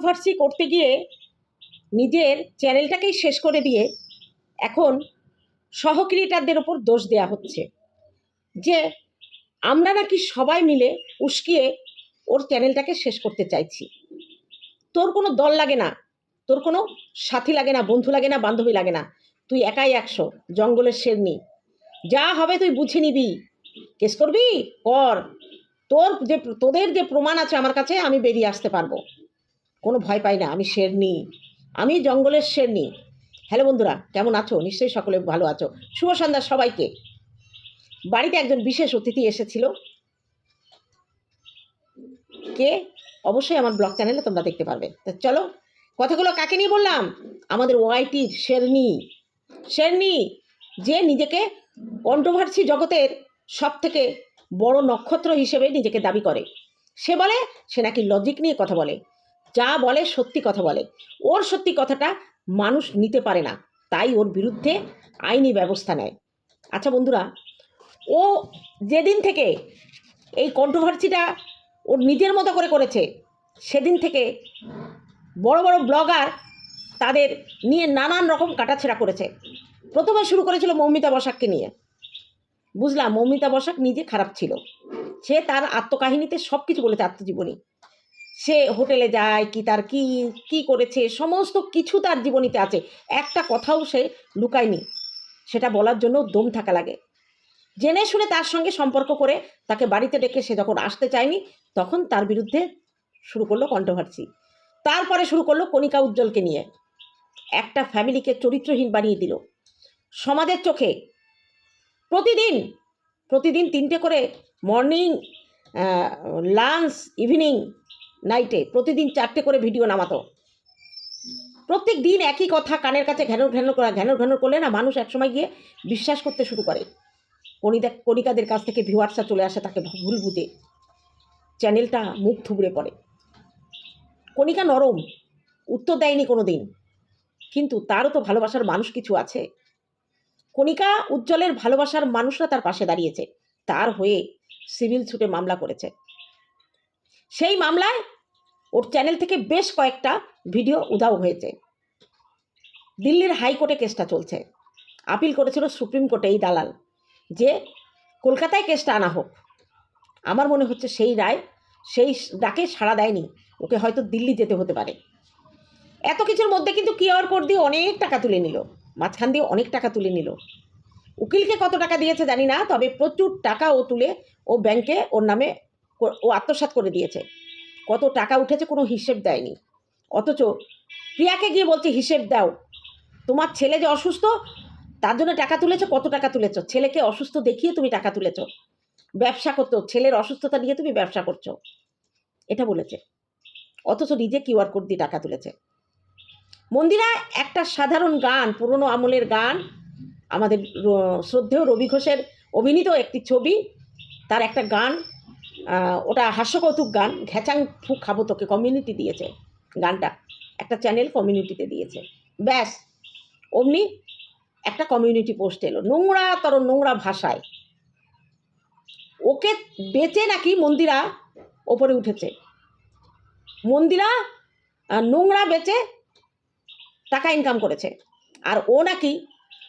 Controversy করতে গিয়ে নিজের চ্যানেলটাকেই শেষ করে দিয়ে এখন সহক্রিয়েটারদের ওপর দোষ দেয়া হচ্ছে। যে আমরা নাকি সবাই মিলে উস্কিয়ে ওর চ্যানেলটাকে শেষ করতে চাইছি। তোর কোনো দল লাগে না, তোর কোনো সাথী লাগে না, বন্ধু লাগে না, বান্ধবী লাগে না। তুই একাই একশো, জঙ্গলের শেরনি যা হবে তুই বুঝে নিবি। কেস করবি? কর। তোর যে, তোদের যে প্রমাণ আছে আমার কাছে, আমি বেরিয়ে আসতে পারব। কোনো ভয় পাই না, আমি শেরনি আমি জঙ্গলের শেরনি হ্যালো বন্ধুরা, কেমন আছো? নিশ্চয়ই সকলে ভালো আছো। শুভ সন্ধ্যা সবাইকে। বাড়িতে একজন বিশেষ অতিথি এসেছিল। কে? অবশ্যই আমার ব্লগ চ্যানেলে তোমরা দেখতে পারবে। তো চলো, কথাগুলো কাকে নিয়ে বললাম? আমাদের ওয়াইটির শেরনি। শেরনি, যে নিজেকে কন্ট্রোভার্সি জগতের সব থেকে বড় নক্ষত্র হিসেবে নিজেকে দাবি করে। সে বলে, সে নাকি লজিক নিয়ে কথা বলে। যা বলে সত্যি কথা বলে। ওর সত্যি কথাটা মানুষ নিতে পারে না, তাই ওর বিরুদ্ধে আইনি ব্যবস্থা নেয়। আচ্ছা বন্ধুরা, ও যেদিন থেকে এই কন্ট্রোভার্সিটা ওর নিজের মতো করে করেছে, সেদিন থেকে বড় বড় ব্লগার তাদের নিয়ে নানান রকম কাটাছেড়া করেছে। প্রথমে শুরু করেছিল মৌমিতা বসাককে নিয়ে। বুঝলাম মৌমিতা বসাক নিজে খারাপ ছিল। সে তার আত্মকাহিনীতে সব কিছু বলেছে আত্মজীবনী। সে হোটেলে যায়, কি তার কি কি করেছে, সমস্ত কিছু তার জীবনীতে আছে। একটা কথাও সে লুকায়নি। সেটা বলার জন্য দম থাকা লাগে। জেনে শুনে তার সঙ্গে সম্পর্ক করে তাকে বাড়িতে ডেকে সে যখন আসতে চায়নি, তখন তার বিরুদ্ধে শুরু করল কন্ট্রোভার্সি তারপরে শুরু করল কণিকা উজ্জ্বলকে নিয়ে। একটা ফ্যামিলিকে চরিত্রহীন বানিয়ে দিল। সমাজের চোখে প্রতিদিন প্রতিদিন তিনটে করে মর্নিং লাঞ্চ, ইভিনিং নাইটে প্রতিদিন চারটে করে ভিডিও নামাতো। প্রত্যেক দিন একই কথা, কানের কাছে ঘ্যানোর ঘ্যানোর করা, ঘ্যানোর ঘ্যানোর করলে না মানুষ একসময় গিয়ে বিশ্বাস করতে শুরু করে। কণিদা, কণিকাদের কাছ থেকে ভিউয়ার্সরা চলে আসে তাকে ভুল বুঝে। চ্যানেলটা মুখ থুবড়ে পড়ে। কণিকা নরম, উত্তর দেয়নি কোনো দিন কিন্তু তারও তো ভালোবাসার মানুষ কিছু আছে। কণিকা উজ্জ্বলের ভালোবাসার মানুষরা তার পাশে দাঁড়িয়েছে। তার হয়ে সিভিল ছুটে মামলা করেছে। সেই মামলায় ওর চ্যানেল থেকে বেশ কয়েকটা ভিডিও উধাও হয়েছে। দিল্লির হাইকোর্টে কেসটা চলছে। আপিল করেছিল সুপ্রিম কোর্টে এই দালাল যে, কলকাতায় কেসটা আনা হোক। আমার মনে হচ্ছে সেই রায়, সেই ডাকে সাড়া দেয়নি। ওকে হয়তো দিল্লি যেতে হতে পারে। এত কিছুর মধ্যে কিন্তু কিউআর কোড দিয়ে অনেক টাকা তুলে নিল। মাঝখান দিয়ে অনেক টাকা তুলে নিল। উকিলকে কত টাকা দিয়েছে জানি না, তবে প্রচুর টাকা ও তুলে ও ব্যাংকে ওর নামে ও আত্মসাৎ করে দিয়েছে। কত টাকা উঠেছে কোনো হিসেব দেয়নি। অথচ প্রিয়াকে গিয়ে বলছে, হিসেব দাও। তোমার ছেলে যে অসুস্থ, তার জন্য টাকা তুলেছো, কত টাকা তুলেছো? ছেলেকে অসুস্থ দেখিয়ে তুমি টাকা তুলেছো। ব্যবসা করতো ছেলের অসুস্থতা নিয়ে তুমি ব্যবসা করছ। এটা বলেছে। অথচ নিজে কিউআর কোড দিয়ে টাকা তুলেছে। মন্দিরা একটা সাধারণ গান, পুরনো আমলের গান, আমাদের শ্রদ্ধেয় রবি ঘোষের অভিনীত একটি ছবি, তার একটা গান ওটা হাস্যকৌতুক গান। ঘ্যাচাং ফুক খাব তোকে কমিউনিটি দিয়েছে গানটা। একটা চ্যানেল কমিউনিটিতে দিয়েছে। ব্যাস, অমনি একটা কমিউনিটি পোস্ট এলো। নোংরা তর নোংরা ভাষায়। ওকে বেঁচে নাকি মন্দিরা ওপরে উঠেছে। মন্দিরা নোংরা বেচে টাকা ইনকাম করেছে। আর ও নাকি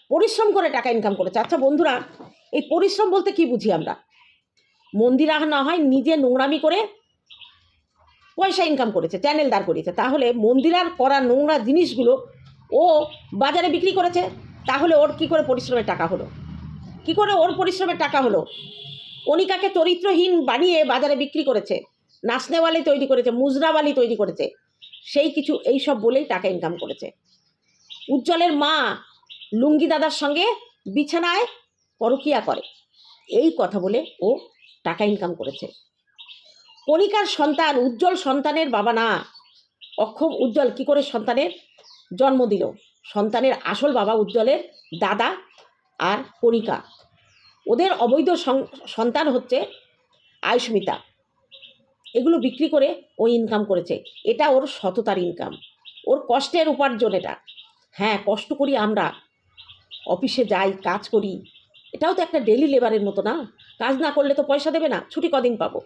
পরিশ্রম করে টাকা ইনকাম করেছে। আচ্ছা বন্ধুরা, এই পরিশ্রম বলতে কি বুঝি আমরা? মন্দিরা না হয় নিজে নোংরামি করে পয়সা ইনকাম করেছে চ্যানেল দাঁড় করিয়েছে। তাহলে মন্দিরার করা নোংরা জিনিসগুলো ও বাজারে বিক্রি করেছে, তাহলে ওর কি করে পরিশ্রমের টাকা হলো? কি করে ওর পরিশ্রমের টাকা হলো? অনিকাকে চরিত্রহীন বানিয়ে বাজারে বিক্রি করেছে নাচনেওয়ালি তৈরি করেছে, মুজরাওয়ালি তৈরি করেছে, সেই কিছু, এই সব বলেই টাকা ইনকাম করেছে। উজ্জ্বলের মা লুঙ্গি দাদার সঙ্গে বিছানায় পরকিয়া করে, এই কথা বলে ও টাকা ইনকাম করেছে। কণিকার সন্তান, উজ্জ্বল সন্তানের বাবা না। অক্ষম উজ্জ্বল কি করে সন্তানের? জন্ম দিল। সন্তানের আসল বাবা উজ্জ্বলের দাদা আর কণিকা ওদের অবৈধ সন্তান হচ্ছে আয়ুষ্মিতা এগুলো বিক্রি করে ও ইনকাম করেছে। এটা ওর সততার ইনকাম ওর কষ্টের উপার্জন এটা। হ্যাঁ কষ্ট করি আমরা। অফিসে যাই, কাজ করি। এটাও তো একটা ডেলি লেবারের মতো না? কাজ না করলে তো পয়সা দেবে না, ছুটি কদিন পাবো।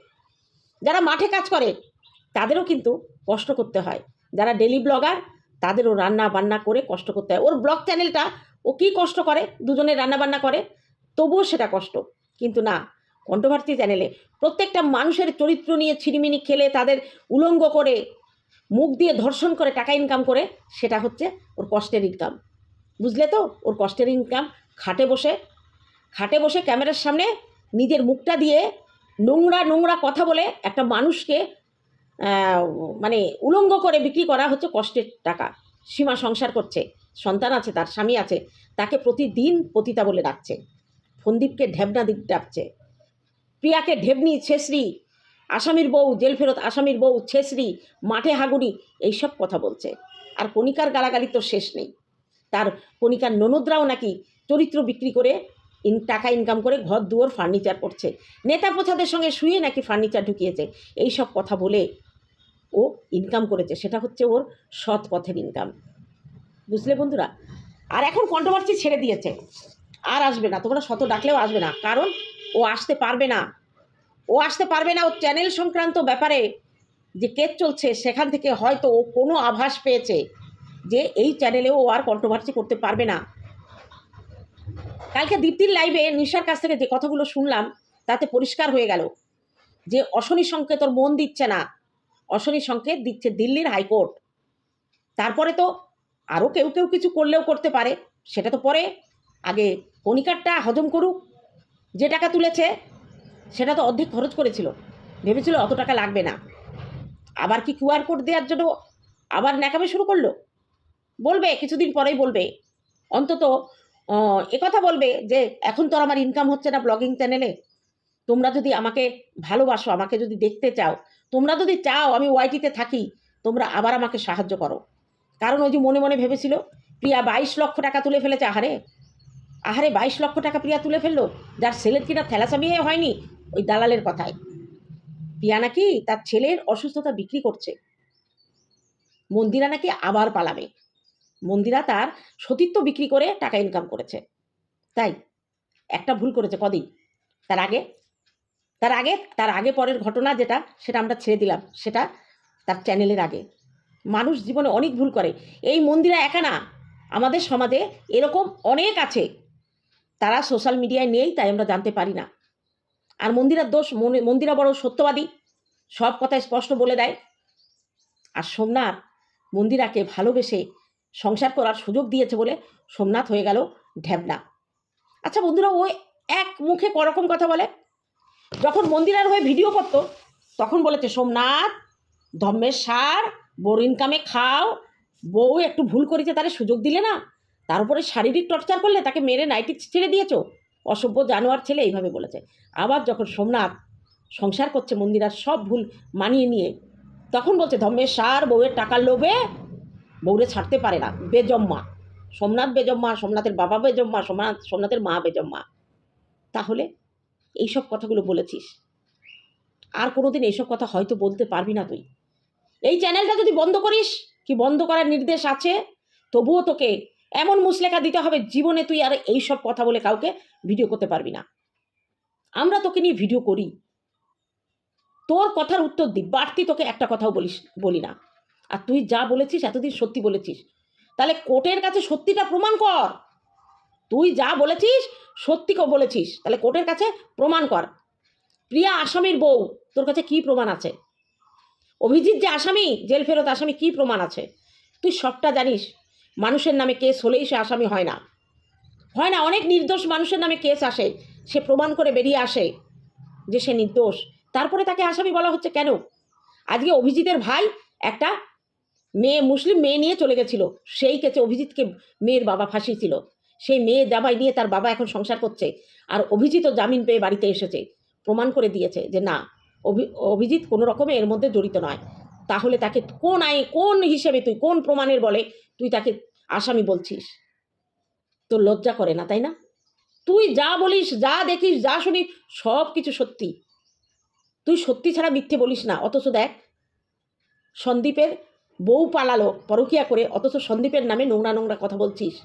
যারা মাঠে কাজ করে, তাদেরও কিন্তু কষ্ট করতে হয়। যারা ডেলি ব্লগার তাদেরও রান্না বান্না করে কষ্ট করতে হয়। ওর ব্লগ চ্যানেলটা ও কী কষ্ট করে? দুজনে রান্না বান্না করে, তবুও সেটা কষ্ট। কিন্তু না, কণ্ঠভারতী চ্যানেলে প্রত্যেকটা মানুষের চরিত্র নিয়ে ছিনিমিনি খেলে, তাদের উলঙ্গ করে, মুখ দিয়ে ধর্ষণ করে, টাকা ইনকাম করে, সেটা হচ্ছে ওর কষ্টের ইনকাম বুঝলে তো? ওর কষ্টের ইনকাম খাটে বসে খাটে বসে ক্যামেরার সামনে নিজের মুখটা দিয়ে নোংরা নোংরা কথা বলে একটা মানুষকে মানে উলঙ্গ করে বিক্রি করা হচ্ছে কষ্টের টাকা। সীমা সংসার করছে, সন্তান আছে তার, স্বামী আছে, তাকে প্রতিদিন পতিতা বলে ডাকছে। ফন্দীপকে ঢেবনা দিক ডাকছে। প্রিয়াকে ঢেবনি ছেসরি আসামির বউ, জেল ফেরত, আসামির বউ ছেসরি মাঠে হাগুড়ি, এইসব কথা বলছে। আর কণিকার গালাগালি তো শেষ নেই। তার কণিকার ননদরাও নাকি চরিত্র বিক্রি করে ইন, টাকা ইনকাম করে ঘর, দুয়ার ফার্নিচার করছে। নেতা প্রথাদের সঙ্গে শুয়ে নাকি ফার্নিচার ঢুকিয়েছে? এই সব কথা বলে ও ইনকাম করেছে। সেটা হচ্ছে ওর সৎ পথের ইনকাম বুঝলে বন্ধুরা? আর এখন কন্ট্রোভার্সি ছেড়ে দিয়েছে। আর আসবে না। তোমরা শত ডাকলেও আসবে না। কারণ ও আসতে পারবে না। ও আসতে পারবে না ও চ্যানেল সংক্রান্ত ব্যাপারে। যে কেস চলছে, সেখান থেকে হয়তো ও কোনো আভাস পেয়েছে যে এই চ্যানেলে ও আর কন্ট্রোভার্সি করতে পারবে না। কালকে দীপ্তির লাইভে নিশার কাছ থেকে যে কথাগুলো শুনলাম, তাতে পরিষ্কার হয়ে গেল যে অশনি সংকেত ওর মন দিচ্ছে না। অশনি সংকেত দিচ্ছে দিল্লির হাইকোর্ট। তারপরে তো আরও কেউ কেউ কিছু করলেও করতে পারে, সেটা তো পরে। আগে কণিকারটা হজম করুক, যে টাকা তুলেছে, সেটা তো অর্ধেক খরচ করেছিল। ভেবেছিল অত টাকা লাগবে না। আবার কি কিউআর কোড দেওয়ার জন্য আবার ন্যাকামে শুরু করল? বলবে, কিছুদিন পরেই বলবে। অন্তত একথা বলবে যে এখন তো আর আমার ইনকাম হচ্ছে না ব্লগিং চ্যানেলে তোমরা যদি আমাকে ভালোবাসো, আমাকে যদি দেখতে চাও, তোমরা যদি চাও আমি ওয়াইটিতে থাকি, তোমরা আবার আমাকে সাহায্য করো। কারণ ওই যে মনে মনে ভেবেছিল, প্রিয়া বাইশ লক্ষ টাকা তুলে ফেলেছে, আহারে। আহারে, বাইশ লক্ষ টাকা প্রিয়া তুলে ফেলল? যার ছেলের কিনা থ্যালাসামিয়ে হয়নি, ওই দালালের কথায়। প্রিয়া নাকি তার ছেলের অসুস্থতা বিক্রি করছে। মন্দিরা নাকি আবার পালাবে। মন্দিরা তার সতীত্ব বিক্রি করে টাকা ইনকাম করেছে। তাই একটা ভুল করেছে কদিন? তার আগে? তার আগে? তার আগে পরের ঘটনা যেটা, সেটা আমরা ছেড়ে দিলাম। সেটা তার চ্যানেলের আগে। মানুষ জীবনে অনেক ভুল করে। এই মন্দিরা একা না। আমাদের সমাজে এরকম অনেক আছে। তারা সোশ্যাল মিডিয়ায় নেই, তাই আমরা জানতে পারি না। আর মন্দিরার দোষ মনে মন্দিরা বড় সত্যবাদী। সব কথা স্পষ্ট বলে দেয়। আর সোমনাথ মন্দিরাকে ভালোবেসে সংসার করার সুযোগ দিয়েছে বলে সোমনাথ হয়ে গেল ঢ্যাবনা আচ্ছা বন্ধুরা ওই এক মুখে করকম কথা বলে। যখন মন্দিরার হয়ে ভিডিও করতো, তখন বলেছে, সোমনাথ ধর্মের সার বোর ইনকামে খাও। বউ একটু ভুল করেছে, তারে সুযোগ দিলে না। তার উপরে শারীরিক টর্চার করলে তাকে মেরে নাইটি ছেড়ে দিয়েছ। অসভ্য জানোয়ার ছেলে, এইভাবে বলেছে। আবার যখন সোমনাথ সংসার করছে মন্দিরার সব ভুল মানিয়ে নিয়ে, তখন বলছে ধর্মের সার, বউয়ের টাকার লোভে বউরে ছাড়তে পারে না। বেজম্মা। সোমনাথ বেজম্মা, সোমনাথের বাবা বেজম্মা, সোমনাথ, সোমনাথের মা বেজম্মা। তাহলে এইসব কথাগুলো বলেছিস। আর কোনোদিন এইসব কথা হয়তো বলতে পারবি না তুই। এই চ্যানেলটা যদি বন্ধ করিস, কি বন্ধ করার নির্দেশ আছে? তবুও তোকে এমন মুসলেখা দিতে হবে জীবনে তুই আর এইসব কথা বলে কাউকে ভিডিও করতে পারবি না। আমরা তোকে নিয়ে ভিডিও করি। তোর কথার উত্তর দিই। বাড়তি তোকে একটা কথাও বলিস, বলি না। আর তুই যা বলেছিস, এতদিন সত্যি বলেছিস। তাহলে কোর্টের কাছে সত্যিটা প্রমাণ কর। তুই যা বলেছিস সত্যি বলেছিস। তাহলে কোর্টের কাছে প্রমাণ কর। প্রিয়া আসামির বউ, তোর কাছে কি প্রমাণ আছে? অভিজিৎ যে আসামি, জেল ফেরত আসামি, কি প্রমাণ আছে? তুই সবটা জানিস। মানুষের নামে কেস হলেই সে আসামি হয় না। হয় না, অনেক নির্দোষ মানুষের নামে কেস আসে। সে প্রমাণ করে বেরিয়ে আসে যে সে নির্দোষ। তারপরে তাকে আসামি বলা হচ্ছে কেন? আজকে অভিজিতের ভাই একটা মেয়ে মুসলিম মেয়ে নিয়ে চলে গেছিল। সেই কেসে অভিজিৎকে মেয়ের বাবা ফাঁসিয়েছিল। সেই মেয়ে জামাই নিয়ে তার বাবা এখন সংসার করছে। আর অভিজিৎও জামিন পেয়ে বাড়িতে এসেছে। প্রমাণ করে দিয়েছে যে না, অভি, অভিজিৎ কোনো রকমে এর মধ্যে জড়িত নয়। তাহলে তাকে কোন আই কোন হিসেবে তুই, কোন প্রমাণের বলে তুই তাকে আসামি বলছিস? তোর লজ্জা করে না, তাই না? তুই যা বলিস, যা দেখিস, যা শুনিস সব কিছু সত্যি। তুই সত্যি ছাড়া মিথ্যে বলিস না। অথচ দেখ, সন্দীপের বউ পালালো, পরকিয়া করে, অথচ সন্দীপের নামে নোংরা নোংরা কথা বলছিস।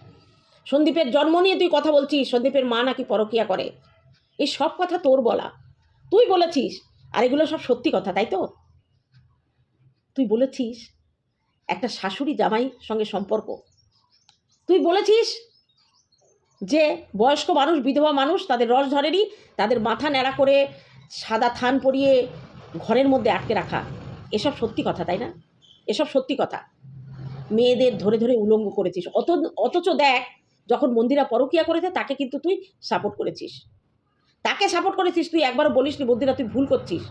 সন্দীপের জন্ম নিয়ে তুই কথা বলছিস, সন্দীপের মা নাকি পরকিয়া করে। এই সব কথা তোর বলা। তুই বলেছিস, আর এগুলো সব সত্যি কথা, তাই তো? তুই বলেছিস, একটা শাশুড়ি জামাই সঙ্গে সম্পর্ক। তুই বলেছিস যে, বয়স্ক মানুষ, বিধবা মানুষ, তাদের রস ধরেনি, তাদের মাথা ন্যাড়া করে সাদা থান পরিয়ে ঘরের মধ্যে আটকে রাখা। এসব সত্যি কথা, তাই না? এসব সত্যি কথা। মেয়েদের ধরে ধরে উলঙ্গ করেছিস। অত, অথচ দেখ, যখন মন্দিরা পরকিয়া করেছে, তাকে কিন্তু তুই সাপোর্ট করেছিস। তাকে সাপোর্ট করেছিস তুই, একবারও বলিসনি মন্দিরা, তুই ভুল করছিস।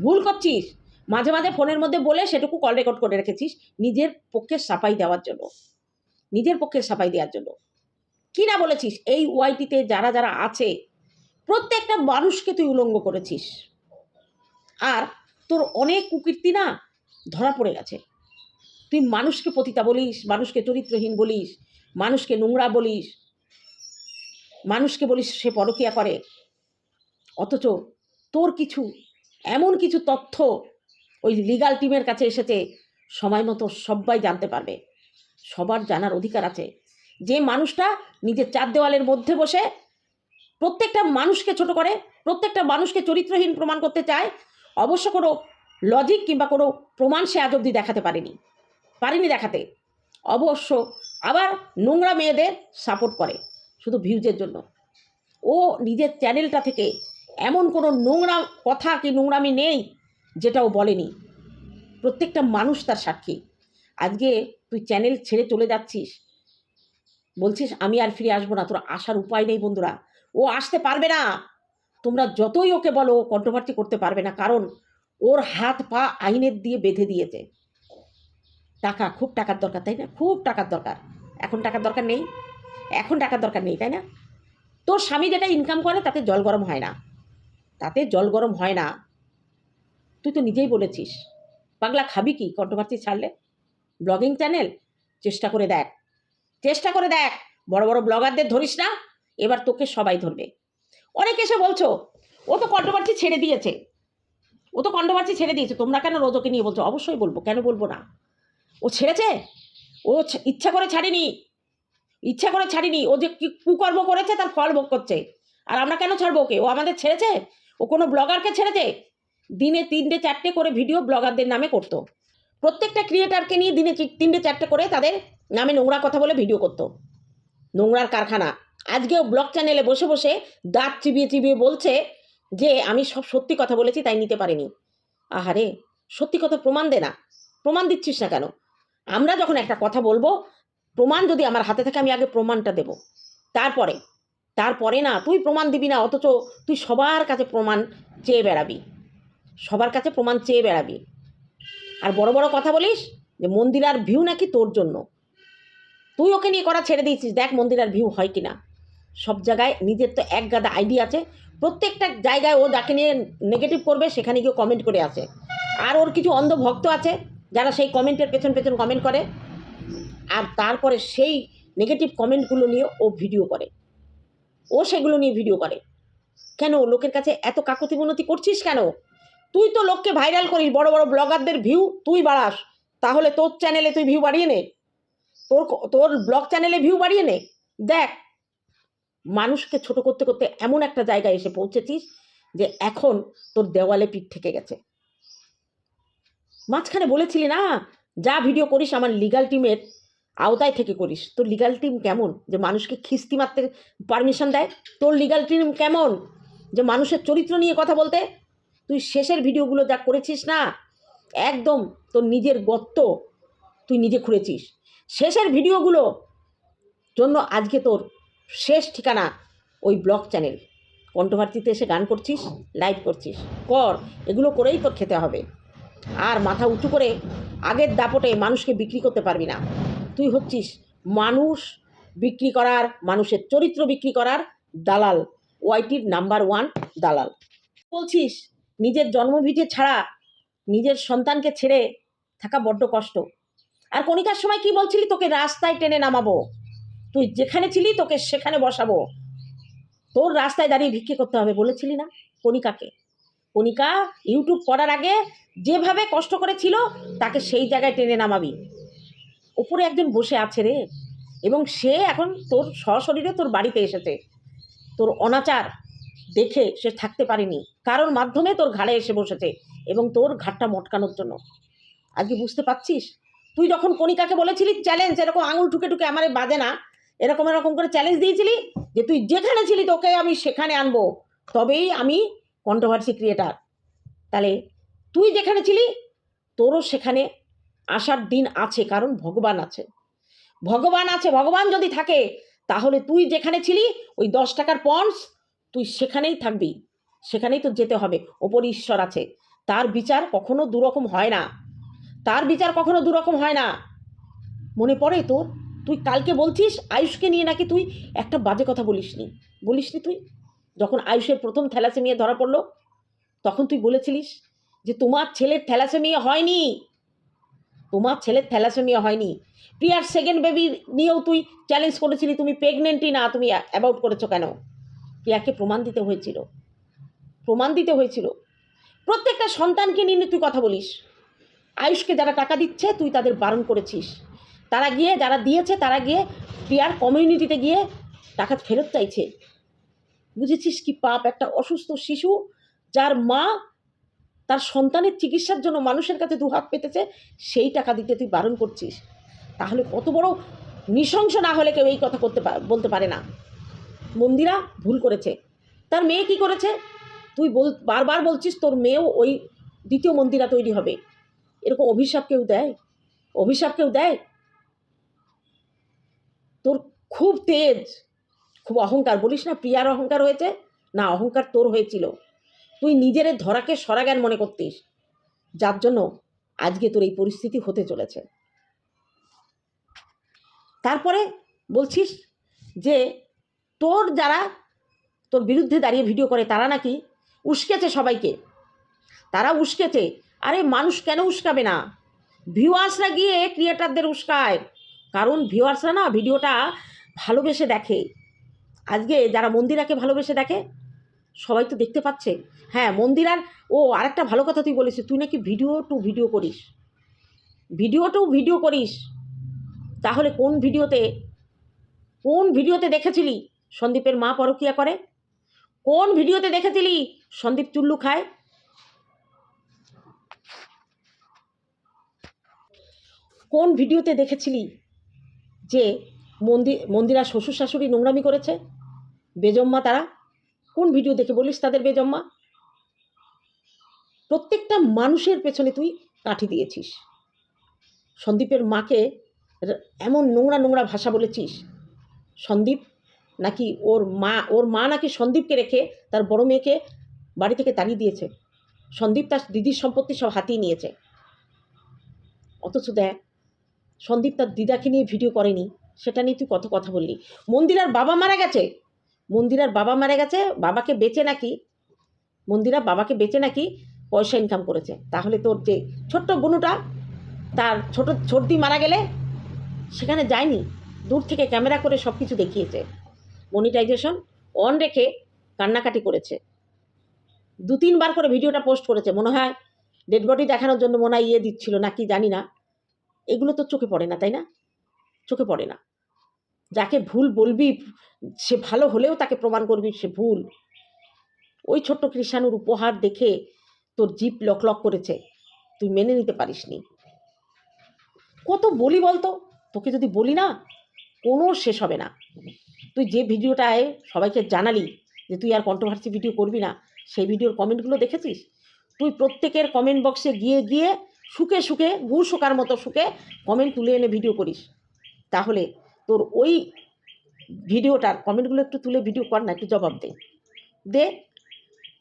ভুল করছিস। মাঝে মাঝে ফোনের মধ্যে বলে সেটুকু কল রেকর্ড করে রেখেছিস, নিজের পক্ষে সাফাই দেওয়ার জন্য। নিজের পক্ষে সাফাই দেওয়ার জন্য। কি না বলেছিস? এই ওয়াইটিতে যারা যারা আছে, প্রত্যেকটা মানুষকে তুই উলঙ্গ করেছিস। আর তোর অনেক কুকীর্তি না? ধরা পড়ে গেছে। তুই মানুষকে পতিতা বলিস, মানুষকে চরিত্রহীন বলিস, মানুষকে নোংরা বলিস, মানুষকে বলিস সে পরকিয়া করে। অথচ তোর কিছু, এমন কিছু তথ্য ওই লিগাল টিমের কাছে এসেছে, সময় মতো সবাই জানতে পারবে। সবার জানার অধিকার আছে। যে মানুষটা নিজের চার দেওয়ালের মধ্যে বসে প্রত্যেকটা মানুষকে ছোট করে, প্রত্যেকটা মানুষকে চরিত্রহীন প্রমাণ করতে চায়, অবশ্য কোনো লজিক কিংবা কোনো প্রমাণ সে আজ অবধি দেখাতে পারেনি। পারেনি দেখাতে। অবশ্য আবার নোংরা মেয়েদের সাপোর্ট করে, শুধু ভিউজের জন্য। ও নিজের চ্যানেলটা থেকে এমন কোনো নোংরা কথা কি নোংরামি নেই যেটা ও বলেনি। প্রত্যেকটা মানুষ তার সাক্ষী। আজকে তুই চ্যানেল ছেড়ে চলে যাচ্ছিস, বলছিস আমি আর ফিরে আসব না, তোর আসার উপায় নেই বন্ধুরা। ও আসতে পারবে না। তোমরা যতই ওকে বলো কন্ট্রোভার্সি করতে পারবে না। কারণ ওর হাত পা আইনের দিয়ে বেঁধে দিয়েছে। টাকা, খুব টাকার দরকার, তাই না? খুব টাকার দরকার। এখন টাকার দরকার নেই। এখন টাকার দরকার নেই, তাই না? তোর স্বামী যেটা ইনকাম করে, তাতে জল গরম হয় না। তাতে জল গরম হয় না। তুই তো নিজেই বলেছিস। পাগলা খাবি কি? কন্ট্রোভার্সি ছাড়লে? ব্লগিং চ্যানেল চেষ্টা করে দেখ। চেষ্টা করে দেখ। বড় বড় ব্লগারদের ধরিস না। এবার তোকে সবাই ধরবে। অনেকে এসে বলছো, ও তো কন্ট্রোভার্সি ছেড়ে দিয়েছে। ও তো কন্ট্রোভার্সি ছেড়ে দিয়েছে, তোমরা কেন রোজকে নিয়ে বলছো? অবশ্যই বলব, কেন বলব না? ও ছেড়েছে? ও ইচ্ছা করে ছাড়েনি। ইচ্ছা করে ছাড়িনি। ও যে কুকর্ম করেছে, তার ফল ভোগ করছে। আর আমরা কেন ছাড়বো ওকে? ও আমাদের ছেড়েছে? ও কোনো ব্লগারকে ছেড়েছে? দিনে তিনটে চারটে করে ভিডিও ব্লগারদের নামে করতো। প্রত্যেকটা ক্রিয়েটারকে নিয়ে দিনে তিনটে চারটে করে তাদের নামে নোংরা কথা বলে ভিডিও করতো। নোংরার কারখানা। আজকেও ব্লগ চ্যানেলে বসে বসে দাঁত চিবিয়ে চিবিয়ে বলছে যে আমি সব সত্যি কথা বলেছি তাই নিতে পারিনি। আহারে, সত্যি কথা প্রমাণ দে না। প্রমাণ দিচ্ছিস না কেন? আমরা যখন একটা কথা বলব, প্রমাণ যদি আমার হাতে থাকে, আমি আগে প্রমাণটা দেব। তারপরে তারপরে না, তুই প্রমাণ দিবি না, অথচ তুই সবার কাছে প্রমাণ চেয়ে বেড়াবি। সবার কাছে প্রমাণ চেয়ে বেড়াবি। আর বড় বড় কথা বলিস, যে মন্দিরার ভিউ নাকি তোর জন্য। তুই ওকে নিয়ে করা ছেড়ে দিয়েছিস, দেখ মন্দিরার ভিউ হয় কি না সব জায়গায় নিজের তো এক গাদা আইডি আছে। প্রত্যেকটা জায়গায় ও যাকে নিয়ে নেগেটিভ করবে, সেখানে গিয়ে কমেন্ট করে আসে। আর ওর কিছু অন্ধ ভক্ত আছে, যারা সেই কমেন্টের পেছন পেছন কমেন্ট করে। আর তারপরে সেই নেগেটিভ কমেন্টগুলো নিয়ে ও ভিডিও করে। ও সেগুলো নিয়ে ভিডিও করে। কেন? লোকের কাছে এত কাকতি মিনতি করছিস কেন? তুই তো লোককে ভাইরাল করিস, বড় বড় ব্লগারদের ভিউ তুই বাড়াস। তাহলে তোর চ্যানেলে তুই ভিউ বাড়িয়ে নে। তোর তোর ব্লগ চ্যানেলে ভিউ বাড়িয়ে নে। দেখ মানুষকে ছোট করতে করতে এমন একটা জায়গায় এসে পৌঁছেছিস যে এখন তোর দেওয়ালে পিঠ থেকে গেছে। মাঝখানে বলেছিলি না, যা ভিডিও করিস আমার লিগাল টিমের আওতায় থেকে করিস। তোর লিগাল টিম কেমন? যে মানুষকে খিস্তি মারতে পারমিশন দেয়? তোর লিগাল টিম কেমন? যে মানুষের চরিত্র নিয়ে কথা বলতে? তুই শেষের ভিডিওগুলো যা করেছিস না, একদম তোর নিজের গর্ত তুই নিজে খুঁড়েছিস। শেষের ভিডিওগুলো জন্য আজকে তোর শেষ ঠিকানা ওই ব্লগ চ্যানেল। কণ্ঠভারতীতে এসে গান করছিস, লাইভ করছিস। কর, এগুলো করেই তোর খেতে হবে। আর মাথা উঁচু করে আগের দাপটে মানুষকে বিক্রি করতে পারবি না। তুই হচ্ছিস মানুষ বিক্রি করার, মানুষের চরিত্র বিক্রি করার দালাল। ওয়াইটির নাম্বার ওয়ান দালাল। বলছিস, নিজের জন্মভিটে ছাড়া নিজের সন্তানকে ছেড়ে থাকা বড্ড কষ্ট। আর কণিকার সময় কি বলছিলি? তোকে রাস্তায় টেনে নামাবো। তুই যেখানে ছিলি তোকে সেখানে বসাবো। তোর রাস্তায় দাঁড়িয়ে ভিক্ষে করতে হবে বলেছিলি না কণিকাকে। কণিকা ইউটিউব করার আগে যেভাবে কষ্ট করেছিল তাকে সেই জায়গায় টেনে নামাবি। ওপরে একজন বসে আছে রে এবং সে এখন তোর সশরীরে তোর বাড়িতে এসেছে। তোর অনাচার দেখে সে থাকতে পারেনি। কারোর মাধ্যমে তোর ঘাড়ে এসে বসেছে এবং তোর ঘাটটা মটকানোর জন্য। আজকে বুঝতে পারছিস? তুই যখন কণিকাকে বলেছিলি, চ্যালেঞ্জ, এরকম আঙুল ঠুকে ঠুকে আমারে বাজে না এরকম এরকম করে চ্যালেঞ্জ দিয়েছিলি যে তুই যেখানে ছিলি তোকে আমি সেখানে আনব। তবেই আমি কন্ট্রোভার্সি ক্রিয়েটার তাহলে তুই যেখানে ছিলি, তোরও সেখানে আসার দিন আছে, কারণ ভগবান আছে। ভগবান আছে, ভগবান যদি থাকে, তাহলে তুই যেখানে ছিলি, ওই দশ টাকার পন্স তুই সেখানেই থাকবি। সেখানেই তো যেতে হবে। ওপর ঈশ্বর আছে। তার বিচার কখনো দুরকম হয় না। তার বিচার কখনো দুরকম হয় না। মনে পড়ে তোর? তুই কালকে বলছিস আয়ুষকে নিয়ে নাকি তুই একটা বাজে কথা বলিসনি? বলিসনি তুই? যখন আয়ুষের প্রথম থ্যালাসেমিয়া ধরা পড়ল, তখন তুই বলেছিলিস যে তোমার ছেলের থ্যালাসেমিয়া হয়নি। তোমার ছেলের থ্যালাসেমিয়া হয়নি। প্রিয়ার সেকেন্ড বেবি নিয়েও তুই চ্যালেঞ্জ করেছিলি, তুমি প্রেগনেন্টই না, তুমি অ্যাবাউট করেছ কেন? প্রিয়াকে প্রমাণ দিতে হয়েছিল। প্রমাণ দিতে হয়েছিল। প্রত্যেকটা সন্তানকে নিয়ে তুই কথা বলিস। আয়ুষকে যারা টাকা দিচ্ছে, তুই তাদের বারণ করেছিস। তারা গিয়ে, যারা দিয়েছে, তারা গিয়ে প্রিয়ার কমিউনিটিতে গিয়ে টাকা ফেরত চাইছে। বুঝেছিস কি পাপ? একটা অসুস্থ শিশু, যার মা তার সন্তানের চিকিৎসার জন্য মানুষের কাছে দু হাত পেতেছে, সেই টাকা দিতে তুই বারণ করছিস। তাহলে কত বড় নৃশংস না হলে কেউ এই কথা করতে বলতে পারে না। মন্দিরা ভুল করেছে। তার মেয়ে কি করেছে? তুই বল, বারবার বলছিস তোর মেয়েও ওই দ্বিতীয় মন্দিরা তৈরি হবে। এরকম অভিশাপ কেউ দেয়? অভিশাপ কেউ দেয়? তোর খুব তেজ। খুব অহংকার। বলিস না, প্রিয়ার অহংকার হয়েছে? না, অহংকার তোর হয়েছিল। তুই নিজের ধরাকে সরাজ্ঞান মনে করতিস। যার জন্য আজকে তোর এই পরিস্থিতি হতে চলেছে। তারপরে বলছিস যে তোর যারা তোর বিরুদ্ধে দাঁড়িয়ে ভিডিও করে, তারা নাকি উস্কেছে সবাইকে। তারা উস্কেছে। আরে, মানুষ কেন উস্কাবে না? ভিউয়ার্সরা গিয়ে ক্রিয়েটারদের উস্কায়। কারণ ভিউয়ার্সরা না ভিডিওটা ভালোবেসে দেখে। আজকে যারা মন্দিরাকে ভালোবেসে দেখে, সবাই তো দেখতে পাচ্ছে। হ্যাঁ মন্দিরার, ও আরেকটা ভালো কথা তুই বলিস তুই নাকি ভিডিও টু ভিডিও করিস। ভিডিও টু ভিডিও করিস। তাহলে কোন ভিডিওতে কোন ভিডিওতে দেখেছিলি সন্দীপের মা পরকিয়া করে? কোন ভিডিওতে দেখেছিলি সন্দীপ চুল্লু খায়? কোন ভিডিওতে দেখেছিলি যে মন্দির মন্দিরা শ্বশুর শাশুড়ি নোংরামি করেছে? বেজম্মা তারা? কোন ভিডিও দেখে বলিস তাদের বেজম্মা? প্রত্যেকটা মানুষের পেছনে তুই কাঠি দিয়েছিস। সন্দীপের মাকে এমন নোংরা নোংরা ভাষা বলেছিস। সন্দীপ নাকি ওর মা ওর মা নাকি সন্দীপকে রেখে তার বড় মেয়েকে বাড়ি থেকে তাড়িয়ে দিয়েছে? সন্দীপ তার দিদির সম্পত্তি সব হাতিয়ে নিয়েছে। অথচ দেখ সন্দীপ তার দিদাকে নিয়ে ভিডিও করেনি। সেটা নিয়ে তুই কত কথা বললি? মন্দিরার বাবা মারা গেছে? মন্দিরার বাবা মারা গেছে, বাবাকে বেচে নাকি? মন্দিরা বাবাকে বেচে নাকি? পয়সা ইনকাম করেছে। তাহলে তোর যে ছোট্ট বুনুটা, তার ছোট ছর্দি মারা গেলে সেখানে যায়নি? দূর থেকে ক্যামেরা করে সব কিছু দেখিয়েছে। মনিটাইজেশন অন রেখে কান্নাকাটি করেছে। দু তিনবার করে ভিডিওটা পোস্ট করেছে। মনে হয় ডেড বডি দেখানোর জন্য মনে হয় ইয়ে দিচ্ছিল নাকি জানি না। এগুলো তো চোখে পড়ে না, তাই না? চোখে পড়ে না। যাকে ভুল বলবি, সে ভালো হলেও তাকে প্রমাণ করবি সে ভুল। ওই ছোট্ট কৃষাণুর উপহার দেখে তোর জিপ লক লক করেছে। তুই মেনে নিতে পারিস নি কত বলি বলতো? তোকে যদি বলি না, কোনো শেষ হবে না। তুই যে ভিডিওটায় সবাইকে জানালি যে তুই আর কন্ট্রোভার্সি ভিডিও করবি না, সেই ভিডিওর কমেন্টগুলো দেখেছিস? তুই প্রত্যেকের কমেন্ট বক্সে গিয়ে গিয়ে শুকে শুকে গুড় শোকার মতো শুকে কমেন্ট তুলে এনে ভিডিও করিস। তাহলে তোর ওই ভিডিওটার কমেন্টগুলো একটু তুলে ভিডিও কর, না একটু জবাব দে। দে,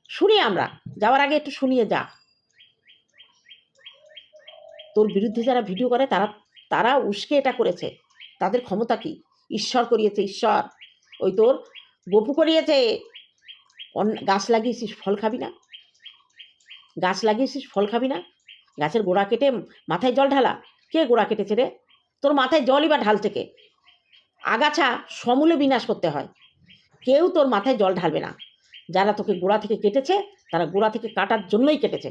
শুনি আমরা, যাওয়ার আগে একটু শুনিয়ে যা। তোর বিরুদ্ধে যারা ভিডিও করে, তারা তারা উস্কে এটা করেছে। তাদের ক্ষমতা কি? ঈশ্বর করিয়েছে, ঈশ্বর। ওই তোর গপু করিয়েছে। গাছ লাগিয়েছিস, ফল খাবি না? গাছ লাগিয়েছিস, ফল খাবি না? গাছের গোড়া কেটে মাথায় জল ঢালা। কে গোড়া কেটেছে রে? তোর মাথায় জলই বা ঢালছে কে? আগাছা সমূলে বিনাশ করতে হয়। কেউ তোর মাথায় জল ঢালবে না। যারা তোকে গোড়া থেকে কেটেছে, তারা গোড়া থেকে কাটার জন্যই কেটেছে।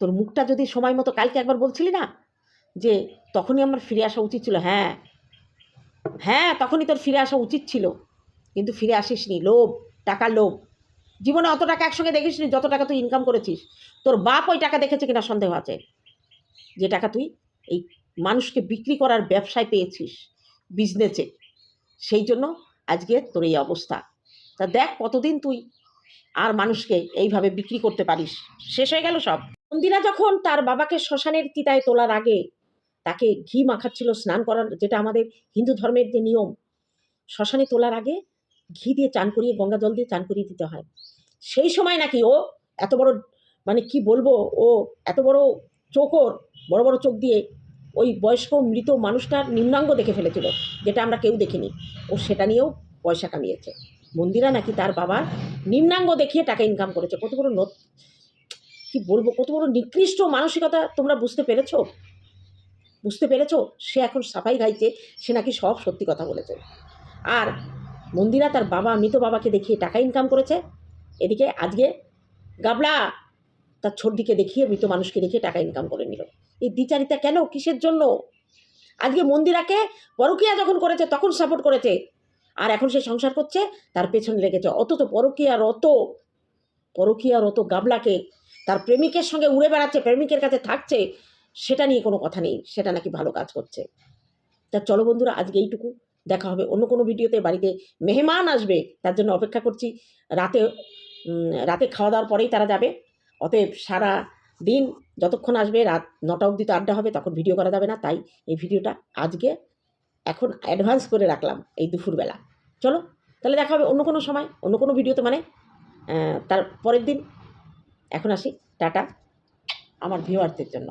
তোর মুখটা যদি সময় মতো কালকে একবার বলছিলি না, যে তখনই আমার ফিরে আসা উচিত ছিল হ্যাঁ। হ্যাঁ তখনই তোর ফিরে আসা উচিত ছিল। কিন্তু ফিরে আসিসনি। লোভ, টাকার লোভ। জীবনে অত টাকা একসঙ্গে দেখিসনি যত টাকা তুই ইনকাম করেছিস, তোর বাপ ওই টাকা দেখেছে কিনা সন্দেহ আছে? যে টাকা তুই এই মানুষকে বিক্রি করার ব্যবসায় পেয়েছিস বিজনেসে সেই জন্য আজকে তোর এই অবস্থা। তা দেখ কতদিন তুই আর মানুষকে এইভাবে বিক্রি করতে পারিস। শেষ হয়ে গেল সব। মন্দিরা যখন তার বাবাকে শ্মশানের চিতায় তোলার আগে তাকে ঘি মাখাচ্ছিল, স্নান করার, যেটা আমাদের হিন্দু ধর্মের যে নিয়ম, শ্মশানে তোলার আগে ঘি দিয়ে চান করিয়ে, গঙ্গা জল দিয়ে চান করিয়ে দিতে হয়। সেই সময় নাকি ও এত বড় মানে কি বলব, ও এত বড় চোখর, বড় বড় চোখ দিয়ে ওই বয়স্ক মৃত মানুষটার নিম্নাঙ্গ দেখে ফেলেছিল, যেটা আমরা কেউ দেখিনি। ও সেটা নিয়েও পয়সা কামিয়েছে। মন্দিরা নাকি তার বাবার নিম্নাঙ্গ দেখিয়ে টাকা ইনকাম করেছে। কত বড় নত, কি বলব, কত বড় নিকৃষ্ট মানসিকতা তোমরা বুঝতে পেরেছ? বুঝতে পেরেছ? সে এখন সাফাই গাইছে সে নাকি সব সত্যি কথা বলেছে। আর মন্দিরা তার বাবা, মৃত বাবাকে দেখিয়ে টাকা ইনকাম করেছে? এদিকে আজকে গাবলা, তার ছোটদিকে দেখিয়ে মৃত মানুষকে দেখিয়ে টাকা ইনকাম করে নিল। এই দ্বিচারিতা কেন? কিসের জন্য? আজকে মন্দিরাকে পরকিয়া যখন করেছে, তখন সাপোর্ট করেছে। আর এখন সে সংসার করছে, তার পেছনে লেগেছে। অথচ পরকিয়া রত পরকিয়া রত গাবলাকে তার প্রেমিকের সঙ্গে উড়ে বেড়াচ্ছে, প্রেমিকের কাছে থাকছে, সেটা নিয়ে কোনো কথা নেই। সেটা নাকি ভালো কাজ করছে। তা চলো বন্ধুরা, আজকে এইটুকু। দেখা হবে অন্য কোনো ভিডিওতে। বাড়িতে মেহমান আসবে, তার জন্য অপেক্ষা করছি। রাতে রাতে খাওয়া দাওয়ার পরেই তারা যাবে। অতএব সারা দিন যতক্ষণ আসবে, রাত নটা অবধি তো আড্ডা হবে, তখন ভিডিও করা যাবে না। তাই এই ভিডিওটা আজকে এখন অ্যাডভান্স করে রাখলাম এই দুপুরবেলা। চলো, তাহলে দেখা হবে অন্য কোনো সময়, অন্য কোনো ভিডিওতে মানে তার পরের দিন। এখন আসি। টাটা, আমার ভিউয়ার্সদের জন্য।